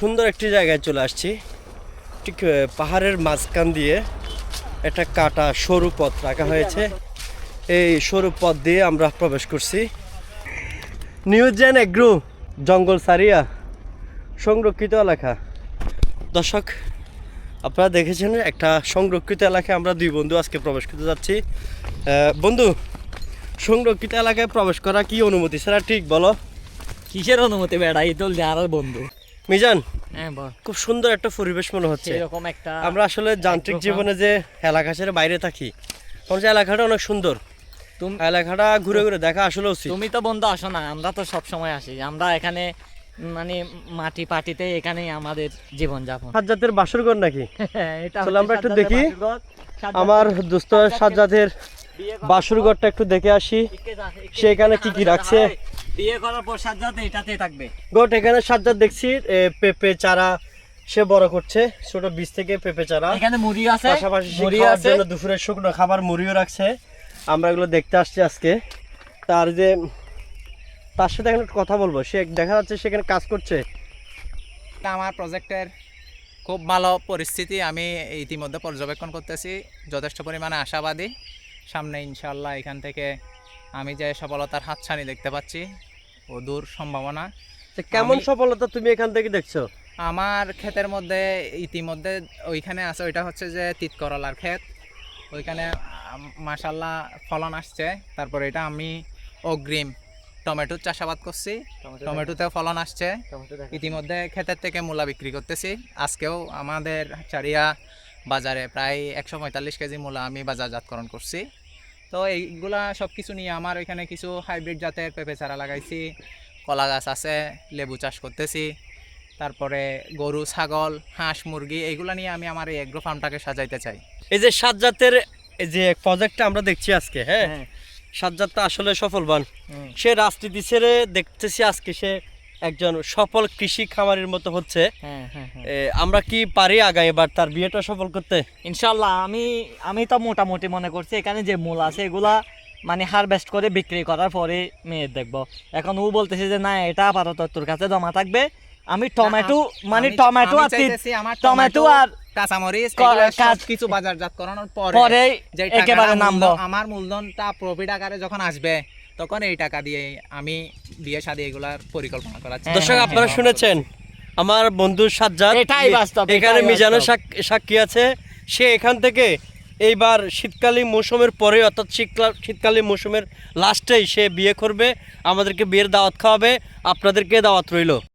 সুন্দর একটি জায়গায় চলে আসছি। ঠিক পাহাড়ের মাঝখান দিয়ে একটা কাটা সরু পথ রাখা হয়েছে। এই সরু পথ দিয়ে আমরা প্রবেশ করছি। নিউজেন এগ্রো, জঙ্গল সারিয়া, সংরক্ষিত এলাকা। দর্শক, আপনারা দেখেছেন একটা সংরক্ষিত এলাকায় আমরা দুই বন্ধু আজকে প্রবেশ করতে যাচ্ছি। বন্ধু, সংরক্ষিত এলাকায় প্রবেশ করা কি অনুমতি? সেটা ঠিক বলো। কিসের অনুমতি বেড়া? এই তো আর বন্ধু। মিজান হ্যাঁ খুব সুন্দর একটা পরিবেশ মনে হচ্ছে। সেরকম একটা আমরা আসলে যান্ত্রিক জীবনে যে এলাকা ছেড়ে বাইরে থাকি তখন যে এলাকাটা অনেক সুন্দর। তুম- এলাকাটা ঘুরে ঘুরে দেখা আসলে উচিত। তুমি তো বন্ধু আসো না আমরা তো সব সময় আসি। আমরা এখানে মানে মাটি পাটিতে এখানেই আমাদের জীবন যাপন সাজ্জাতের বাসরঘর নাকি? এটা চলো আমরা একটু দেখি। আমার দোস্ত সাজ্জাদের বাসরঘরটা একটু দেখে আসি। পর- একে যা- একে- সে এখানে কি কি রাখছে? বিয়ে করার পর সাজ্জাদ এটাতে থাকবে। গোট এখানে সাজ্জাদ দেখছি পেঁপে চারা সে বড় করছে ছোট বীজ থেকে পেঁপে চারা। এখানে মুড়ি আছে পাশাপাশি মুড়ি আছে। দুপুরে শুকনো খাবার মুড়িও রাখছে। আমরা এগুলো দেখতে আসছি আজকে। তার যে তার সাথে এখন কথা বলব। সে দেখা যাচ্ছে সেখানে কাজ করছে। এটা আমার প্রজেক্টের খুব ভালো পরিস্থিতি। আমি ইতিমধ্যে পর্যবেক্ষণ করতেছি। যথেষ্ট পরিমাণে আশাবাদী। সামনে ইনশাল্লাহ এখান থেকে আমি যে সফলতার হাতছানি দেখতে পাচ্ছি ও দূর সম্ভাবনা। কেমন সফলতা তুমি এখান থেকে দেখছ? আমার ক্ষেতের মধ্যে ইতিমধ্যে ওইখানে আছে ওইটা হচ্ছে যে তিত করলার ক্ষেত। ওইখানে মাসাল্লাহ ফলন আসছে। তারপরে এটা আমি অগ্রিম টমেটোর চাষাবাদ করছি। টমেটোতে ফলন আসছে। ইতিমধ্যে ক্ষেতের থেকে মূলা বিক্রি করতেছি। আজকেও আমাদের চারিয়া বাজারে প্রায় একশো পঁয়তাল্লিশ কেজি মূলা আমি বাজারজাতকরণ করছি। তো এইগুলা সব কিছু নিয়ে আমার ওইখানে কিছু হাইব্রিড জাতের পেঁপে চারা লাগাইছি কলা গাছ আছে লেবু চাষ করতেছি তারপরে গরু ছাগল হাঁস মুরগি এইগুলা নিয়ে আমি আমার এই এগ্রো ফার্মটাকে সাজাইতে চাই। এই যে সাজ্জাতের এই যে প্রজেক্টটা আমরা দেখছি আজকে হ্যাঁ? সাত সাজ্জাদ তো আসলে সফলবান। সে রাজনীতি ছেড়ে দেখতেছি আজকে সে একজন সফল কৃষি খামারের মতো হচ্ছে। হ্যাঁ হ্যাঁ হ্যাঁ। আমরা কি পারি আগামীবার তার বিয়েটা সফল করতে? ইনশাল্লাহ আমি আমি তো মোটামুটি মনে করছি এখানে যে মূল আছে এগুলা মানে হারভেস্ট করে বিক্রি করার পরে মেয়ের দেখব। এখন ও বলতেছে যে না এটা আপাতত তোর কাছে জমা থাকবে। আমি টমেটো মানে টমেটো আর টমেটো আর কাঁচামরিচ ক- এগুলা সব কাঁচ- কিছু বাজারজাত করানোর পরে পরে একেবারে নামবো। আমার মূলধনটা প্রফিট আকারে যখন আসবে তখন এই টাকা দিয়ে আমি বিয়ে শাদী এগুলার পরিকল্পনা করাচ্ছি হ্যাঁ, দর্শক হ্যাঁ, আপনারা হ্যাঁ। শুনেছেন? আমার বন্ধু সাজ্জাদ এটাই বাস্তব, এখানে মিজানো সাক্ষী আছে। সে এখান থেকে এইবার শীতকালীন মৌসুমের পরে অর্থাৎ শীতকাল শীতকালীন মৌসুমের লাস্টেই সে বিয়ে করবে আমাদেরকে বিয়ের দাওয়াত খাওয়াবে আপনাদেরকে দাওয়াত রইল।